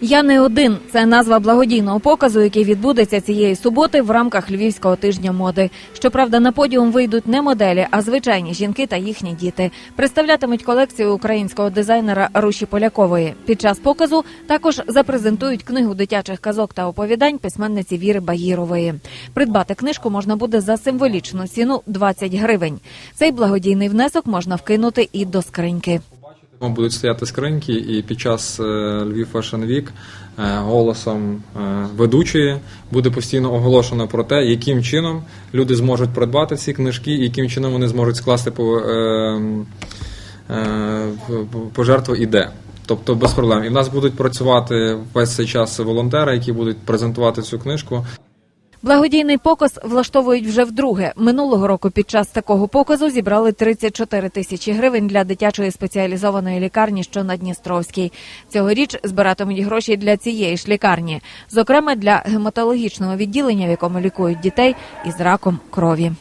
Я не один. Це назва благодійного показу, який відбудеться цієї суботи в рамках Львівського тижня моди. Щоправда, на подіум вийдуть не моделі, а звичайні жінки та їхні діти. Представлятимуть колекцію українського дизайнера Руші Полякової. Під час показу також запрезентують книгу дитячих казок та оповідань письменниці Віри Багірової. Придбати книжку можна буде за символічну ціну 20 гривень. Цей благодійний внесок можна вкинути і до скриньки. Будуть стояти скриньки, і під час е, Львів Fashion Week е, голосом е, ведучої буде постійно оголошено про те, яким чином люди зможуть придбати ці книжки, і яким чином вони зможуть скласти по, пожертву і де. Тобто без проблем. І в нас будуть працювати весь цей час волонтери, які будуть презентувати цю книжку. Благодійний показ влаштовують вже вдруге. Минулого року під час такого показу зібрали 34 тисячі гривень для дитячої спеціалізованої лікарні, що на Дністровській. Цьогоріч збиратимуть гроші для цієї ж лікарні, зокрема для гематологічного відділення, в якому лікують дітей із раком крові.